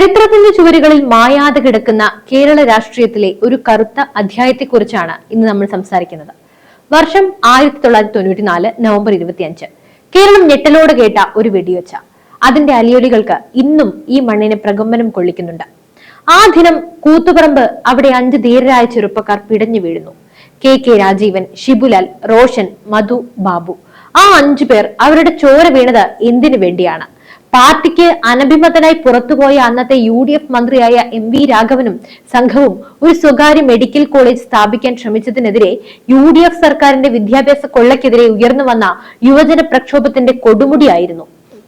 ചരിത്രത്തിന്റെ ചുവരുകളിൽ മായാതെ കിടക്കുന്ന കേരള രാഷ്ട്രീയത്തിലെ ഒരു കറുത്ത അധ്യായത്തെക്കുറിച്ചാണ് ഇന്ന് നമ്മൾ സംസാരിക്കുന്നത്. വർഷം ആയിരത്തി തൊള്ളായിരത്തി തൊണ്ണൂറ്റി നാല് നവംബർ ഇരുപത്തിയഞ്ച്. കേരളം ഞെട്ടലോടെ കേട്ട ഒരു വെടിവെച്ച. അതിന്റെ അലിയൊലികൾക്ക് ഇന്നും ഈ മണ്ണിനെ പ്രകമ്പനം കൊള്ളിക്കുന്നുണ്ട്. ആ ദിനം കൂത്തുപറമ്പ് അവിടെ അഞ്ച് ധീരരായ ചെറുപ്പക്കാർ പിടഞ്ഞു വീഴുന്നു. K K Rajeevan Shibulal Roshan Madhu Babu. ആ അഞ്ചു പേർ അവരുടെ ചോര വീണത് എന്തിനു വേണ്ടിയാണ്? പാർട്ടിക്ക് അനഭിമതനായി പുറത്തുപോയ അന്നത്തെ യു ഡി എഫ് മന്ത്രിയായ എം വി രാഘവനും സംഘവും ഒരു സ്വകാര്യ മെഡിക്കൽ കോളേജ് സ്ഥാപിക്കാൻ ശ്രമിച്ചതിനെതിരെ യു ഡി എഫ് സർക്കാരിന്റെ വിദ്യാഭ്യാസ കൊള്ളക്കെതിരെ ഉയർന്നു വന്ന യുവജന പ്രക്ഷോഭത്തിന്റെ കൊടുമുടിയായിരുന്നു.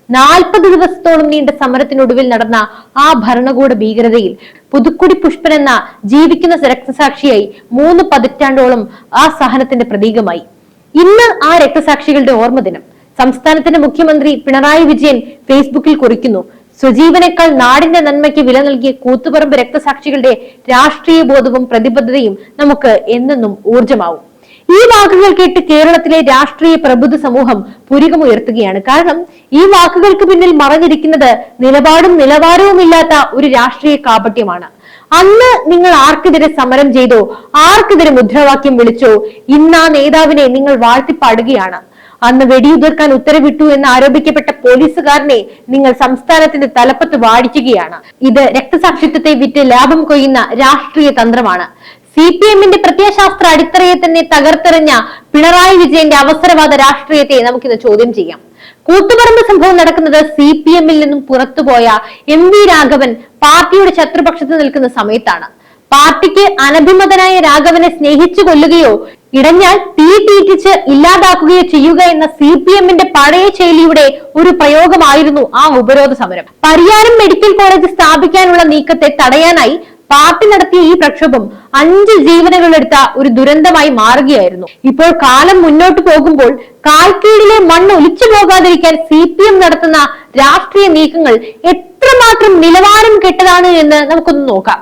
നാൽപ്പത് ദിവസത്തോളം നീണ്ട സമരത്തിനൊടുവിൽ നടന്ന ആ ഭരണകൂട ഭീകരതയിൽ പുതുക്കുടി പുഷ്പൻ എന്ന ജീവിക്കുന്ന രക്തസാക്ഷിയായി മൂന്ന് പതിറ്റാണ്ടോളം ആ സഹനത്തിന്റെ പ്രതീകമായി. ഇന്ന് ആ രക്തസാക്ഷികളുടെ ഓർമ്മ ദിനം. സംസ്ഥാനത്തിന്റെ മുഖ്യമന്ത്രി പിണറായി വിജയൻ ഫേസ്ബുക്കിൽ കുറിക്കുന്നു. സ്വജീവനേക്കാൾ നാടിന്റെ നന്മയ്ക്ക് വില നൽകിയ കൂത്തുപറമ്പ് രക്തസാക്ഷികളുടെ രാഷ്ട്രീയ ബോധവും പ്രതിബദ്ധതയും നമുക്ക് എന്നെന്നും ഊർജമാവും ഈ വാക്കുകൾ കേട്ട് കേരളത്തിലെ രാഷ്ട്രീയ പ്രബുദ്ധ സമൂഹം പുരികമുയർത്തുകയാണ്. കാരണം ഈ വാക്കുകൾക്ക് പിന്നിൽ മറഞ്ഞിരിക്കുന്നത് നിലപാടും നിലവാരവുമില്ലാത്ത ഒരു രാഷ്ട്രീയ കാപട്യമാണ്. അന്ന് നിങ്ങൾ ആർക്കെതിരെ സമരം ചെയ്തോ ആർക്കെതിരെ മുദ്രാവാക്യം വിളിച്ചോ ഇന്ന് ആ നേതാവിനെ നിങ്ങൾ വാഴ്ത്തിപ്പാടുകയാണ്. അന്ന് വെടിയുതിർക്കാൻ ഉത്തരവിട്ടു എന്ന് ആരോപിക്കപ്പെട്ട പോലീസുകാരനെ നിങ്ങൾ സംസ്ഥാനത്തിന്റെ തലപ്പത്ത് വാടിക്കുകയാണ്. ഇത് രക്തസാക്ഷിത്വത്തെ വിറ്റ് ലാഭം കൊയ്യുന്ന രാഷ്ട്രീയ തന്ത്രമാണ്. സി പി എമ്മിന്റെ പ്രത്യയശാസ്ത്ര അടിത്തറയെ തന്നെ തകർത്തെറിഞ്ഞ പിണറായി വിജയന്റെ അവസരവാദ രാഷ്ട്രീയത്തെ നമുക്കിന്ന് ചോദ്യം ചെയ്യാം. കൂത്തുപറമ്പ് സംഭവം നടക്കുന്നത് സി പി എമ്മിൽ നിന്നും പുറത്തുപോയ എം വി രാഘവൻ പാർട്ടിയുടെ ശത്രുപക്ഷത്ത് നിൽക്കുന്ന സമയത്താണ്. പാർട്ടിക്ക് അനഭിമതനായ രാഘവനെ സ്നേഹിച്ചു കൊല്ലുകയോ ഇടഞ്ഞാൽ തീ തീറ്റിച്ച് ഇല്ലാതാക്കുകയോ ചെയ്യുക എന്ന സി പി എമ്മിന്റെ പഴയ ശൈലിയുടെ ഒരു പ്രയോഗമായിരുന്നു ആ ഉപരോധ സമരം. പരിയാരം മെഡിക്കൽ കോളേജ് സ്ഥാപിക്കാനുള്ള നീക്കത്തെ തടയാനായി പാർട്ടി നടത്തിയ ഈ പ്രക്ഷോഭം അഞ്ച് ജീവനുകളെടുത്ത ഒരു ദുരന്തമായി മാറുകയായിരുന്നു. ഇപ്പോൾ കാലം മുന്നോട്ട് പോകുമ്പോൾ കാൽക്കീഴിലെ മണ്ണ് ഒലിച്ചു പോകാതിരിക്കാൻ സി പി എം നടത്തുന്ന രാഷ്ട്രീയ നീക്കങ്ങൾ എത്രമാത്രം നിലവാരം കെട്ടതാണ് എന്ന് നമുക്കൊന്ന് നോക്കാം.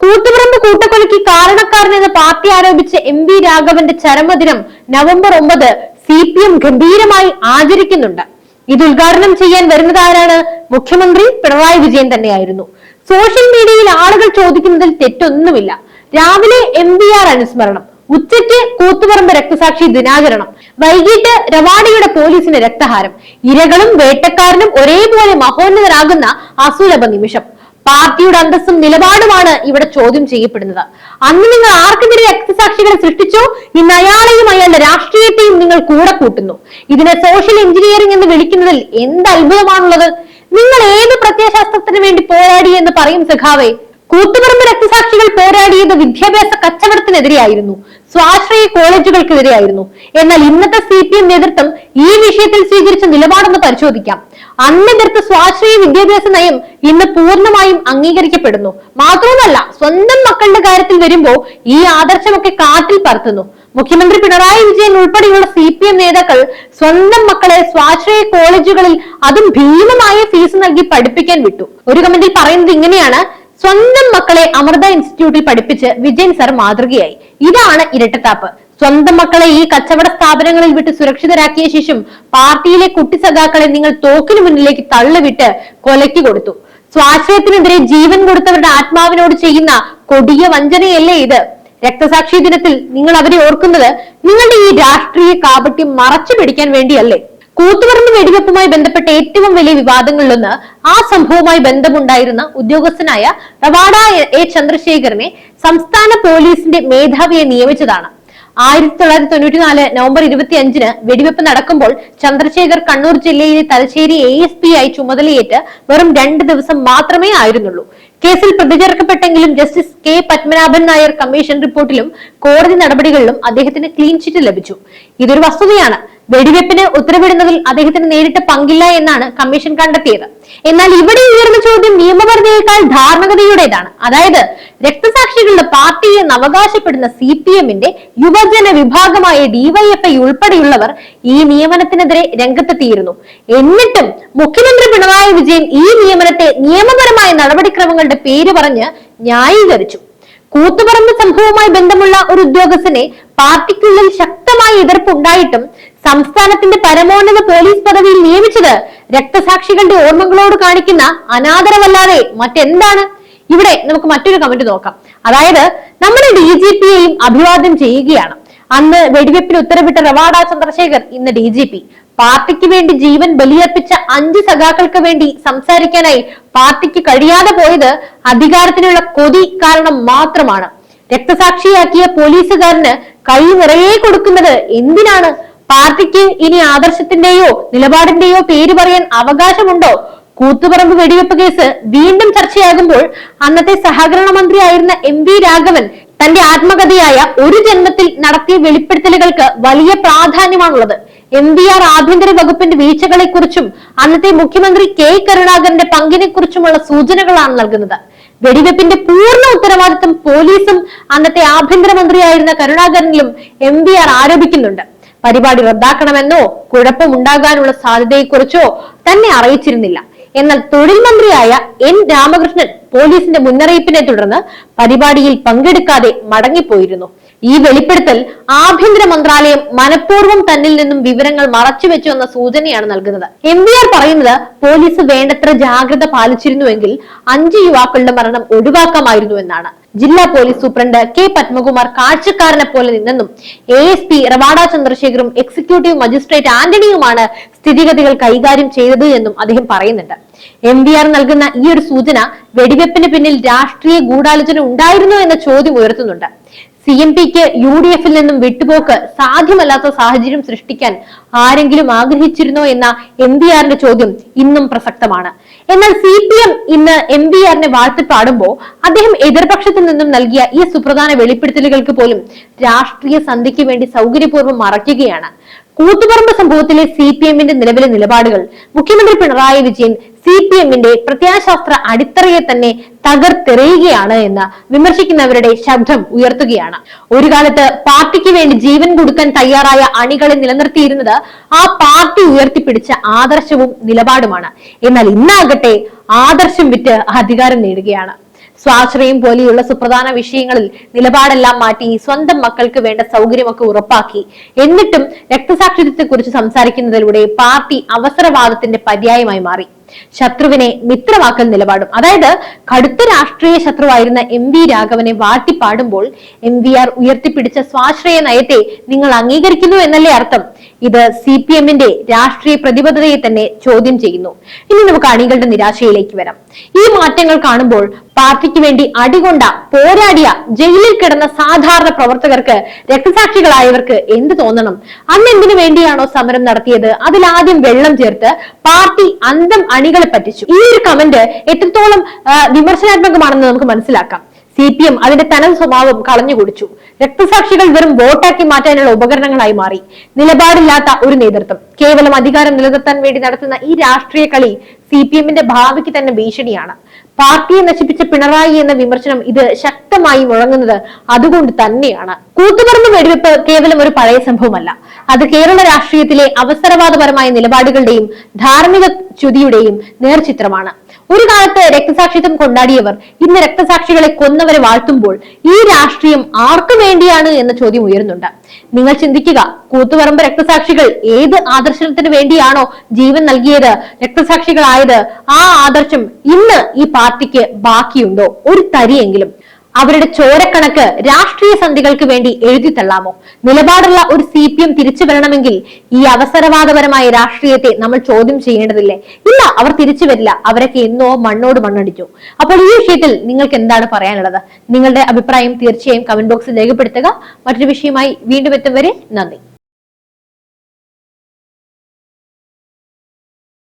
കൂത്തുപറമ്പ് കൂട്ടക്കൊലയ്ക്ക് കാരണക്കാരനെന്ന് പാർട്ടി ആരോപിച്ച എം വി രാഘവന്റെ ചരമദിനം നവംബർ ഒമ്പത് സി പി എം ഗംഭീരമായി ആചരിക്കുന്നുണ്ട്. ഇത് ഉദ്ഘാടനം ചെയ്യാൻ വരുന്നത് ആരാണ്? മുഖ്യമന്ത്രി പിണറായി വിജയൻ തന്നെയായിരുന്നു. സോഷ്യൽ മീഡിയയിൽ ആളുകൾ ചോദിക്കുന്നതിൽ തെറ്റൊന്നുമില്ല. രാവിലെ എം വി ആർ അനുസ്മരണം ഉച്ചയ്ക്ക് കൂത്തുപറമ്പ് രക്തസാക്ഷി ദിനാചരണം വൈകിട്ട് രവാടിയുടെ പോലീസിന്റെ രക്തഹാരം ഇരകളും വേട്ടക്കാരനും ഒരേപോലെ മഹോന്നതരാകുന്ന അസുലഭ നിമിഷം. പാർട്ടിയുടെ അന്തസ്സും നിലപാടുമാണ് ഇവിടെ ചോദ്യം ചെയ്യപ്പെടുന്നത്. അന്ന് നിങ്ങൾ ആർക്കെതിരെ രക്തസാക്ഷികളെ സൃഷ്ടിച്ചോ? ഇന്ന് അയാളെയും അയാളുടെ രാഷ്ട്രീയത്തെയും നിങ്ങൾ കൂടെ കൂട്ടുന്നു. ഇതിനെ സോഷ്യൽ എഞ്ചിനീയറിംഗ് എന്ന് വിളിക്കുന്നതിൽ എന്ത് അത്ഭുതമാണുള്ളത്? നിങ്ങൾ ഏത് പ്രത്യയശാസ്ത്രത്തിന് വേണ്ടി പോരാടി എന്ന് പറയും സഖാവേ? കൂത്തുപറമ്പ് രക്തസാക്ഷികൾ പോരാടിയത് വിദ്യാഭ്യാസ കച്ചവടത്തിനെതിരെയായിരുന്നു. സ്വാശ്രയ കോളേജുകൾക്കെതിരെയായിരുന്നു. എന്നാൽ ഇന്നത്തെ സി പി എം നേതൃത്വം ഈ വിഷയത്തിൽ സ്വീകരിച്ച നിലപാടൊന്ന് പരിശോധിക്കാം. അന്ന് എതിർത്ത സ്വാശ്രയ വിദ്യാഭ്യാസ നയം ഇന്ന് പൂർണമായും അംഗീകരിക്കപ്പെടുന്നു. മാത്രവുമല്ല സ്വന്തം മക്കളുടെ കാര്യത്തിൽ വരുമ്പോൾ ഈ ആദർശമൊക്കെ കാറ്റിൽ പറത്തുന്നു. മുഖ്യമന്ത്രി പിണറായി വിജയൻ ഉൾപ്പെടെയുള്ള സി പി എം നേതാക്കൾ സ്വന്തം മക്കളെ സ്വാശ്രയ കോളേജുകളിൽ അതും ഭീമമായ ഫീസ് നൽകി പഠിപ്പിക്കാൻ വിട്ടു. ഒരു കമന്റിൽ പറയുന്നത് ഇങ്ങനെയാണ് സ്വന്തം മക്കളെ അമൃത ഇൻസ്റ്റിറ്റ്യൂട്ടിൽ പഠിപ്പിച്ച് വിജയൻ സർ മാതൃകയായി. ഇതാണ് ഇരട്ടത്താപ്പ്. സ്വന്തം മക്കളെ ഈ കച്ചവട സ്ഥാപനങ്ങളിൽ വിട്ട് സുരക്ഷിതരാക്കിയ ശേഷം പാർട്ടിയിലെ കുട്ടി സഖാക്കളെ നിങ്ങൾ തോക്കിന് മുന്നിലേക്ക് തള്ളിവിട്ട് കൊലയ്ക്ക് കൊടുത്തു. സ്വാശ്രയത്തിനെതിരെ ജീവൻ കൊടുത്തവരുടെ ആത്മാവിനോട് ചെയ്യുന്ന കൊടിയ വഞ്ചനയല്ലേ ഇത്? രക്തസാക്ഷി ദിനത്തിൽ നിങ്ങൾ അവരെ ഓർക്കുന്നത് നിങ്ങളുടെ ഈ രാഷ്ട്രീയ കാപട്യം മറച്ചു പിടിക്കാൻ വേണ്ടിയല്ലേ? കൂത്തുപറമ്പ് വെടിവെപ്പുമായി ബന്ധപ്പെട്ട ഏറ്റവും വലിയ വിവാദങ്ങളിലൊന്ന് ആ സംഭവവുമായി ബന്ധമുണ്ടായിരുന്ന ഉദ്യോഗസ്ഥനായ റവാഡ എ ചന്ദ്രശേഖരനെ സംസ്ഥാന പോലീസിന്റെ മേധാവിയെ നിയമിച്ചതാണ്. ആയിരത്തി തൊള്ളായിരത്തി തൊണ്ണൂറ്റി നാല് നവംബർ ഇരുപത്തി അഞ്ചിന് വെടിവെപ്പ് നടക്കുമ്പോൾ ചന്ദ്രശേഖർ കണ്ണൂർ ജില്ലയിലെ തലശ്ശേരി എ എസ് പി ആയി ചുമതലയേറ്റ് വെറും രണ്ട് ദിവസം മാത്രമേ ആയിരുന്നുള്ളൂ. കേസിൽ പ്രതി ചേർക്കപ്പെട്ടെങ്കിലും justice K Padmanabhan Nair commission റിപ്പോർട്ടിലും കോടതി നടപടികളിലും അദ്ദേഹത്തിന് ക്ലീൻ ചിറ്റ് ലഭിച്ചു. ഇതൊരു വസ്തുതയാണ്. വെടിവെപ്പിന് ഉത്തരവിടുന്നതിൽ അദ്ദേഹത്തിന് നേരിട്ട് പങ്കില്ല എന്നാണ് കമ്മീഷൻ കണ്ടെത്തിയത്. എന്നാൽ ഇവിടെ ഉയർന്ന ചോദ്യം നിയമപരതയേക്കാൾ ധാർമ്മികതയുടേതാണ്. അതായത് രക്തസാക്ഷികളുടെ പാർട്ടി എന്ന് അവകാശപ്പെടുന്ന സി പി എമ്മിന്റെ യുവജന വിഭാഗമായ ഡിവൈഎഫ്ഐ ഉൾപ്പെടെയുള്ളവർ ഈ നിയമനത്തിനെതിരെ രംഗത്തെത്തിയിരുന്നു. എന്നിട്ടും മുഖ്യമന്ത്രി പിണറായി വിജയൻ ഈ നിയമനത്തെ നിയമപരമായ നടപടിക്രമങ്ങളുടെ പേര് പറഞ്ഞ് ന്യായീകരിച്ചു. കൂത്തുപറമ്പ് സംഭവവുമായി ബന്ധമുള്ള ഒരു ഉദ്യോഗസ്ഥനെ പാർട്ടിക്കുള്ളിൽ ശക്തമായ എതിർപ്പുണ്ടായിട്ടും സംസ്ഥാനത്തിന്റെ പരമോന്നത പോലീസ് പദവിയിൽ നിയമിച്ചത് രക്തസാക്ഷികളുടെ ഓർമ്മകളോട് കാണിക്കുന്ന അനാദരവല്ലാതെ മറ്റെന്താണ്? ഇവിടെ നമുക്ക് മറ്റൊരു കമന്റ് നോക്കാം. അതായത് നമ്മുടെ ഡി ജി പിയെയും അഭിവാദ്യം ചെയ്യുകയാണ്. അന്ന് വെടിവെപ്പിന് ഉത്തരവിട്ട റവാഡ ചന്ദ്രശേഖർ ഇന്ന് ഡി ജി പി. പാർട്ടിക്ക് വേണ്ടി ജീവൻ ബലിയർപ്പിച്ച അഞ്ച് സഖാക്കൾക്ക് വേണ്ടി സംസാരിക്കാനായി പാർട്ടിക്ക് കഴിയാതെ പോയത് അധികാരത്തിനുള്ള കൊതി കാരണം മാത്രമാണ്. രക്തസാക്ഷിയാക്കിയ പോലീസുകാരന് കൈ നിറയെ കൊടുക്കുന്നത് എന്തിനാണ്? പാർട്ടിക്ക് ഇനി ആദർശത്തിന്റെയോ നിലപാടിന്റെയോ പേര് പറയാൻ അവകാശമുണ്ടോ? കൂത്തുപറമ്പ് വെടിവെപ്പ് കേസ് വീണ്ടും ചർച്ചയാകുമ്പോൾ അന്നത്തെ സഹകരണ മന്ത്രിയായിരുന്ന എം വി രാഘവൻ തന്റെ ആത്മകഥയായ ഒരു ജന്മത്തിൽ നടത്തിയ വെളിപ്പെടുത്തലുകൾക്ക് വലിയ പ്രാധാന്യമാണുള്ളത്. എം വി ആർ ആഭ്യന്തര വകുപ്പിന്റെ വീഴ്ചകളെ കുറിച്ചും അന്നത്തെ മുഖ്യമന്ത്രി കെ കരുണാകരന്റെ പങ്കിനെ കുറിച്ചുമുള്ള സൂചനകളാണ് നൽകുന്നത്. വെടിവെപ്പിന്റെ പൂർണ ഉത്തരവാദിത്തം പോലീസും അന്നത്തെ ആഭ്യന്തരമന്ത്രിയായിരുന്ന കരുണാകരനിലും എം വി ആർ ആരോപിക്കുന്നുണ്ട്. പരിപാടി റദ്ദാക്കണമെന്നോ കുഴപ്പമുണ്ടാകാനുള്ള സാധ്യതയെക്കുറിച്ചോ തന്നെ അറിയിച്ചിരുന്നില്ല. എന്നാൽ തൊഴിൽ മന്ത്രിയായ എൻ രാമകൃഷ്ണൻ പോലീസിന്റെ മുന്നറിയിപ്പിനെ തുടർന്ന് പരിപാടിയിൽ പങ്കെടുക്കാതെ മടങ്ങിപ്പോയിരുന്നു. ഈ വെളിപ്പെടുത്തൽ ആഭ്യന്തര മന്ത്രാലയം മനഃപൂർവം തന്നിൽ നിന്നും വിവരങ്ങൾ മറച്ചുവെച്ചു എന്ന സൂചനയാണ് നൽകുന്നത്. എം വി ആർ പറയുന്നത് പോലീസ് വേണ്ടത്ര ജാഗ്രത പാലിച്ചിരുന്നുവെങ്കിൽ അഞ്ച് യുവാക്കളുടെ മരണം ഒഴിവാക്കാമായിരുന്നു എന്നാണ്. ജില്ലാ പോലീസ് സൂപ്രണ്ട് കെ പത്മകുമാർ കാഴ്ചക്കാരനെ പോലെ നിന്നെന്നും എ എസ് പി റവാഡ ചന്ദ്രശേഖറും എക്സിക്യൂട്ടീവ് മജിസ്ട്രേറ്റ് ആന്റണിയുമാണ് സ്ഥിതിഗതികൾ കൈകാര്യം ചെയ്തത് എന്നും അദ്ദേഹം പറയുന്നുണ്ട്. എം വി ആർ നൽകുന്ന ഈ ഒരു സൂചന വെടിവെപ്പിന് പിന്നിൽ രാഷ്ട്രീയ ഗൂഢാലോചന ഉണ്ടായിരുന്നോ എന്ന ചോദ്യം ഉയർത്തുന്നുണ്ട്. സി എം പിക്ക് യു ഡി എഫിൽ നിന്നും വിട്ടുപോക്ക് സാധ്യമല്ലാത്ത സാഹചര്യം സൃഷ്ടിക്കാൻ ആരെങ്കിലും ആഗ്രഹിച്ചിരുന്നോ എന്ന എം വി ആറിന്റെ ചോദ്യം ഇന്നും പ്രസക്തമാണ്. എന്നാൽ സി പി എം ഇന്ന് എം വി ആറിനെ വാഴ്ത്തിപ്പാടുമ്പോൾ അദ്ദേഹം എതിർപക്ഷത്തിൽ നിന്നും നൽകിയ ഈ സുപ്രധാന വെളിപ്പെടുത്തലുകൾക്ക് പോലും രാഷ്ട്രീയ സന്ധിക്ക് വേണ്ടി സൗകര്യപൂർവം മറയ്ക്കുകയാണ്. കൂത്തുപറമ്പ് സംഭവത്തിലെ സി പി എമ്മിന്റെ നിലവിലെ നിലപാടുകൾ. മുഖ്യമന്ത്രി പിണറായി വിജയൻ സി പി എമ്മിന്റെ പ്രത്യാശാസ്ത്ര അടിത്തറയെ തന്നെ തകർത്തെറിയുകയാണ് എന്ന് വിമർശിക്കുന്നവരുടെ ശബ്ദം ഉയർത്തുകയാണ്. ഒരു കാലത്ത് പാർട്ടിക്ക് വേണ്ടി ജീവൻ കൊടുക്കാൻ തയ്യാറായ അണികളെ നിലനിർത്തിയിരുന്നത് ആ പാർട്ടി ഉയർത്തിപ്പിടിച്ച ആദർശവും നിലപാടുമാണ്. എന്നാൽ ഇന്നാകട്ടെ ആദർശം വിറ്റ് അധികാരം നേടുകയാണ്. സ്വാശ്രയം പോലെയുള്ള സുപ്രധാന വിഷയങ്ങളിൽ നിലപാടെല്ലാം മാറ്റി സ്വന്തം മക്കൾക്ക് വേണ്ട സൗകര്യമൊക്കെ ഉറപ്പാക്കി. എന്നിട്ടും രക്തസാക്ഷിത്വത്തെ കുറിച്ച് സംസാരിക്കുന്നതിലൂടെ പാർട്ടി അവസരവാദത്തിന്റെ പര്യായമായി മാറി. ശത്രുവിനെ മിത്രമാക്കൽ നിലപാടും. അതായത് കടുത്ത രാഷ്ട്രീയ ശത്രുവായിരുന്ന എം വി രാഘവനെ വാട്ടിപ്പാടുമ്പോൾ എം വി ആർ ഉയർത്തിപ്പിടിച്ച സ്വാശ്രയ നയത്തെ നിങ്ങൾ അംഗീകരിക്കുന്നു എന്നല്ലേ അർത്ഥം? ഇത് സി പി എമ്മിന്റെ രാഷ്ട്രീയ പ്രതിബദ്ധതയെ തന്നെ ചോദ്യം ചെയ്യുന്നു. ഇനി നമുക്ക് അണികളുടെ നിരാശയിലേക്ക് വരാം. ഈ മാറ്റങ്ങൾ കാണുമ്പോൾ പാർട്ടിക്ക് വേണ്ടി അടികൊണ്ട പോരാടിയ ജയിലിൽ കിടന്ന സാധാരണ പ്രവർത്തകർക്ക് രക്തസാക്ഷികളായവർക്ക് എന്ത് തോന്നണം? അന്ന് എന്തിനു വേണ്ടിയാണോ സമരം നടത്തിയത്? അതിൽ ആദ്യം വെള്ളം ചേർത്ത് പാർട്ടി അന്തം അണികളെ പറ്റിച്ചു. ഈ ഒരു കമന്റ് എത്രത്തോളം വിമർശനാത്മകമാണെന്ന് നമുക്ക് മനസ്സിലാക്കാം. സി പി എം അതിന്റെ തനത് സ്വഭാവം കളഞ്ഞു കുടിച്ചു. രക്തസാക്ഷികൾ വെറും വോട്ടാക്കി മാറ്റാനുള്ള ഉപകരണങ്ങളായി മാറി. നിലപാടില്ലാത്ത ഒരു നേതൃത്വം. കേവലം അധികാരം നിലനിർത്താൻ വേണ്ടി നടത്തുന്ന ഈ രാഷ്ട്രീയ കളി സി പി എമ്മിന്റെ ഭാവിക്ക് തന്നെ ഭീഷണിയാണ്. പാർട്ടിയെ നശിപ്പിച്ച പിണറായി എന്ന വിമർശനം ഇത് ശക്തമായി മുഴങ്ങുന്നത് അതുകൊണ്ട് തന്നെയാണ്. കൂത്തുപറമ്പ് വെടിവെപ്പ് കേവലം ഒരു പഴയ സംഭവമല്ല. അത് കേരള രാഷ്ട്രീയത്തിലെ അവസരവാദപരമായ നിലപാടുകളുടെയും ധാർമ്മിക ചുതിയുടെയും നേർചിത്രമാണ്. ഒരു കാലത്ത് രക്തസാക്ഷിത്വം കൊണ്ടാടിയവർ ഇന്ന് രക്തസാക്ഷികളെ കൊന്നവരെ വാഴ്ത്തുമ്പോൾ ഈ രാഷ്ട്രീയം ആർക്കു വേണ്ടിയാണ് എന്ന ചോദ്യം ഉയരുന്നുണ്ട്. നിങ്ങൾ ചിന്തിക്കുക കൂത്തുപറമ്പ് രക്തസാക്ഷികൾ ഏത് ആദർശത്തിന് വേണ്ടിയാണോ ജീവൻ നൽകിയത് രക്തസാക്ഷികളായത് ആ ആദർശം ഇന്ന് ഈ പാർട്ടിക്ക് ബാക്കിയുണ്ടോ? ഒരു തരിയെങ്കിലും. അവരുടെ ചോരക്കണക്ക് രാഷ്ട്രീയ സന്ധികൾക്ക് വേണ്ടി എഴുതി തള്ളാമോ? നിലപാടുള്ള ഒരു സി പി എം തിരിച്ചു വരണമെങ്കിൽ ഈ അവസരവാദപരമായ രാഷ്ട്രീയത്തെ നമ്മൾ ചോദ്യം ചെയ്യേണ്ടതില്ലേ? ഇല്ല അവർ തിരിച്ചു വരില്ല. അവരൊക്കെ എന്നോ മണ്ണോട് മണ്ണടിച്ചു. അപ്പോൾ ഈ വിഷയത്തിൽ നിങ്ങൾക്ക് എന്താണ് പറയാനുള്ളത്? നിങ്ങളുടെ അഭിപ്രായം തീർച്ചയായും കമന്റ് ബോക്സിൽ രേഖപ്പെടുത്തുക. മറ്റൊരു വിഷയമായി വീണ്ടും എത്തും വരെ നന്ദി.